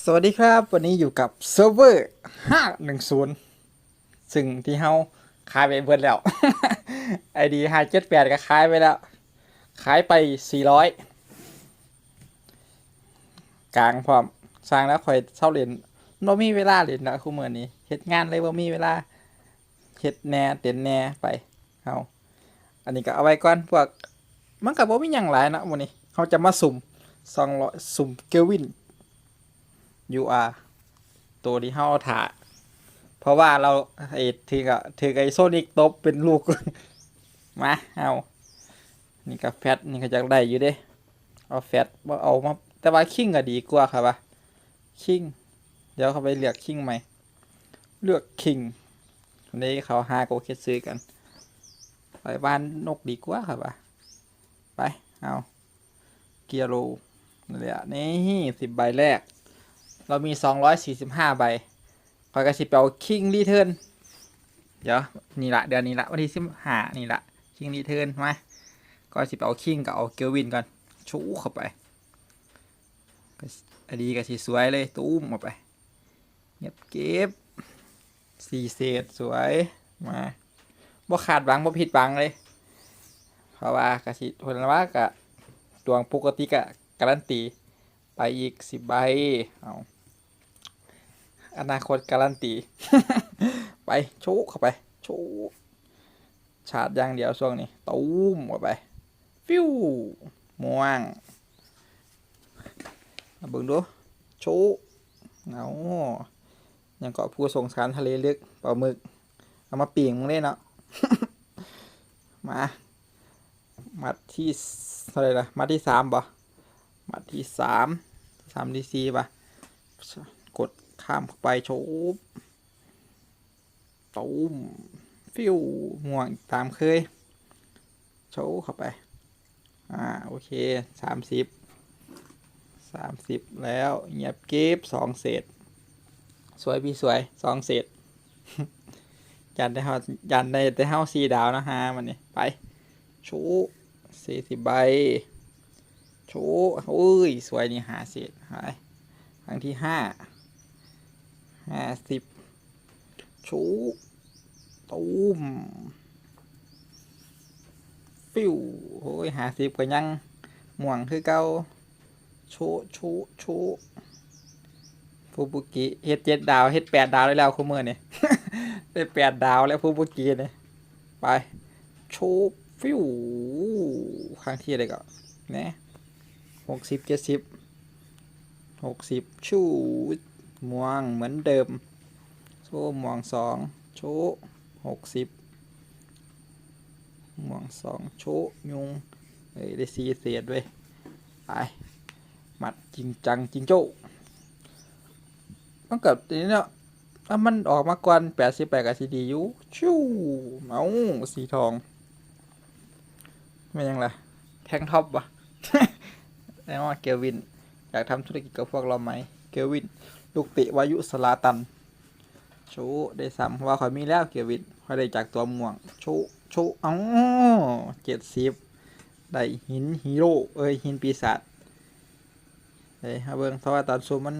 สวัสดีครับ วันนี้อยู่กับเซิร์ฟเวอร์510ซึ่งที่เฮาขายไปเบิดแล้ว ID 578ก็ขายไปแล้ว ขายไป400กลางพร้อมสร้างแล้วคอยเช่าเหรียนบ่มีเวลาเรียนนะคู่มือนี้เฮ็ดงานเลยบ่มีเวลาเฮ็ดแหน่เต้นแหน่ไปเฮาอันนี้ก็เอาไว้ก่อนพวกมันก็บ่มีหยังหลายนะมื้อนี้เฮาจะมาสุ่ม200สุ่มเกลวิน UR ตัวที่เฮาถ่าเพราะว่าเราไอ้ถือกับถือกับไอ้โซนิกตบเป็นลูก มาเอานี่กับแฟตนี่ก็จะได้อยู่เด้เอาแฟตบ่เอามาแต่ว่าคิงก็ดีกว่าครับว่าคิงเดี๋ยวเขาไปเลือกคิงใหม่ เลือกคิงนี้เขาหาโกเคซื้อกันไปบ้านนกดีกว่าครับว่าไปเอาเกียร์โรนั่นแหละนี่สิบใบแรก เรามี 245 ใบคอยกระสิบเอาคิงรีเทิร์นเดี๋ยวนี่ละเดือนนี้ละวันที่สิบห้านี่ละคิงรีเทิร์นมาก็สิบเอาคิงกับเอาเกลวินก่อนชูเข้าไปอันนี้ก็สิสวยเลยตุ้มออกไปเงียบเก็บสีเศษสวยมาบ่ขาดหวังบ่ผิดหวังเลย เพราะว่ากระสิคนละว่ากะดวงปกติกะการันตี ไปอีกสิบใบ เอาอนาคตการันตี ไปโชกเข้าไป โชกชาร์จอย่างเดียวช่วงนี้ตูมเข้าไป ฟิวม่วงมาเบิ่งดู โชกเอายังเกาะผู้ส่งสารทะเลลึกปลาหมึก เอามาปีงมึงเล่นเนาะ มา มัดที่เท่าไหรล่ะ มัดที่สามบ่ มาที่สามสามดีซีป่ะ กดข้ามเข้าไปโชบตูมฟิวห่วงตามเคย โชว์เข้าไป อ่า โอเคสามสิบสามสิบแล้วเงียบเก็บสองเศษ สวยพี่สวยสองเศษ ยันได้เฮายันได้ได้เฮาสี่ดาวนะฮะมันนี่ไปชว์สี่สิบใบ โชว์โอ้ย สวยนี่หาเศษหายครั้งที่ห้าห้าสิบโชว์ตูมฟิวโอ้ยหาสิบก็ยังม่วงคือเก่าโชว์โชว์โชว์ฟูบุกิเฮ็ดเจ็ดดาวเฮ็ดแปดดาวได้แล้วคุณมือนี่ได้แปดดาวแล้วฟูบุกิเนี่ยไปโชว์ฟิวครั้งที่อะไรก็นะ หกสิบเจ็ดสิบหกสิบชูม่วงเหมือนเดิมโชว์ม่วงสองโชหกสิบม่วงสองโชยุงเอ้ยได้สีเศษด้วยไปมัดจริงจังจริงโจ้ต้องเกิดนี้เนาะถ้ามันออกมาก่อนแปดสิบแปดกับซีดีอยู่ชูเอาสีทองไม่ยังล่ะแทงท็อปวะ แล้วว่าเกลวิน อยากทำธุรกิจกับพวกเราไหมเกลวิน ลูกติวายุสลาตันชว์ได้ซ้ำเพราะว่าขอยมีแล้วเกลวินขอยได้จากตัวม่วงชว์โชว์อ๋อเจ็ดสิบได้หินฮีโร่เอ้ยหินปีศาจเฮ้ยเอาเบิ่งเพราะว่าตอนซูมมัน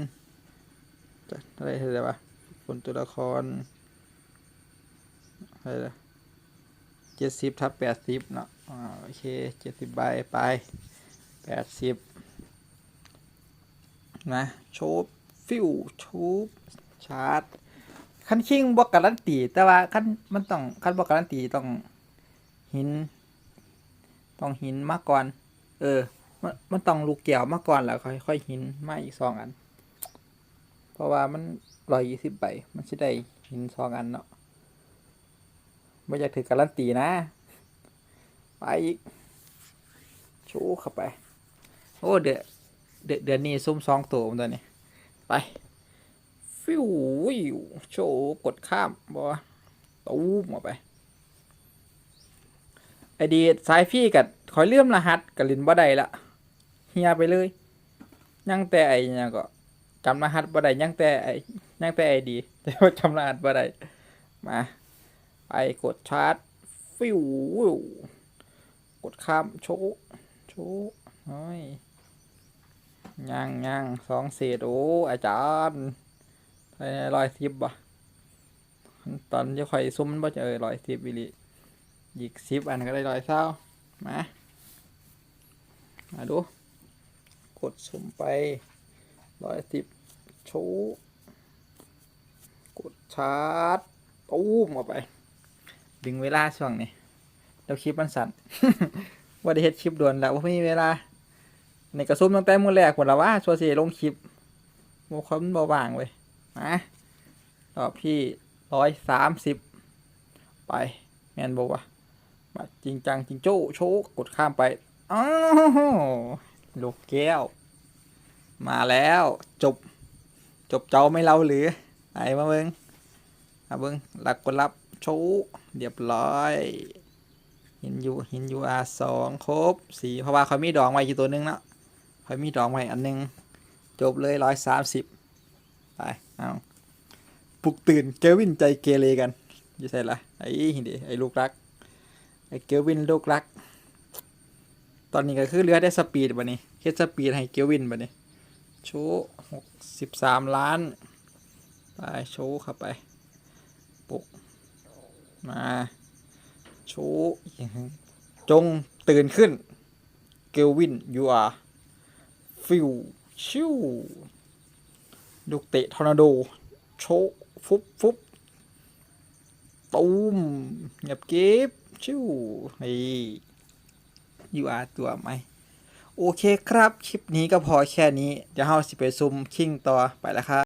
จะอะไรเท่าไรวะคนตัวละครอะไรนะเจ็ดสิบทับแปดสิบเนาะโอเคเจ็ดสิบใบไป แปดสิบนะโชบฟิวโชบชาร์จคันคิงบอกการันตีแต่ว่าคันมันต้องคันบอกการันตีต้องหิน ต้องหินมาก่อน เออ มันมันต้องลูกแก้วมาก่อนแล้วค่อยค่อยหินมาอีกสองอัน เพราะว่ามันร้อยยี่สิบใบมันจะได้หินสองอันเนาะไม่อยากถือการันตีนะ ไปอีกชว์เข้าไป โอ้เดือเดือเดือนนี้ซุ่มสองตัวมันตัวนี้ ไปฟิววิวโชว์กดข้ามบอตูมออกไปไอดีสายพี่กับคอยเลื่อมรหัสกับลินบ่ได้ละเฮียไปเลยยังแต่ไอเนี่ยก็จำรหัสบ่ได้ยังแต่ไอยังแต่ไอดี แต่ว่าจำรหัสบ่ได้มาไปกดชาร์จฟิวิวกดข้ามโชว์โชว์น้อย ย่างย่างสองเศษโอ้อาจารย์ภายในร้อยสิบบ่ตอนจะค่อยซุ้มมันบ่จะเออร้อยสิบวิลิอีกสิบอันก็ได้ร้อยเศร้ามามาดู กดสุ่มไปร้อยสิบชูกดชาร์จตู้มออกไป ดึงเวลาช่วงนี้แล้วคลิปมันสั่นว่าได้เฮ็ดคลิปด่วนแล้วว่าไม่มีเวลา ในกระซุ่มตั้งแต่มือแรกหมล้วว่าชัวร์สิลงคลิปโมคอมนบ่ว่างเว้ยนะรอบที่ร้อยสามสิบไปแมนบอกว่าบัดจริงจังจริงโจ้โชว์กดข้ามไปอ้าวลูกแก้ว มาแล้วจบ จบเจ้าไม่เล่าหรือไหนมาเบิงมาเบิงหลักกดรับโชว์เรียบร้อยหินยูหินยูอาสองครบสี่เพราะว่าเขามีดองไว้อยู่ตัวนึงแล้ว พอยมีดอกไม้อันหนึง จบเลยร้อยสามสิบไป เอาปลุกตื่นเกลวินใจเกเรกันอยู่ใส่ละไอ้หินดีไอ้ลูกรัก ไอ้เกลวินลูกรัก ตอนนี้ก็คือเรือได้สปีดบันนี้เฮ็ดสปีดให้เกลวินบันนี้ โชว์หกสิบสามล้าน ไปโชว์เข้าไป ปุก มาโชว์จงตื่นขึ้น เกลวิน you are ฟิวชิวลูกเตะทอร์นาโด โชฟุบฟุบตูมเงียบเก็บชิวนี่ยูอาตัวไหม โอเคครับ คลิปนี้ก็พอแค่นี้ เดี๋ยวเราสิไปซุ่มคิงต่อไปแล้วครับ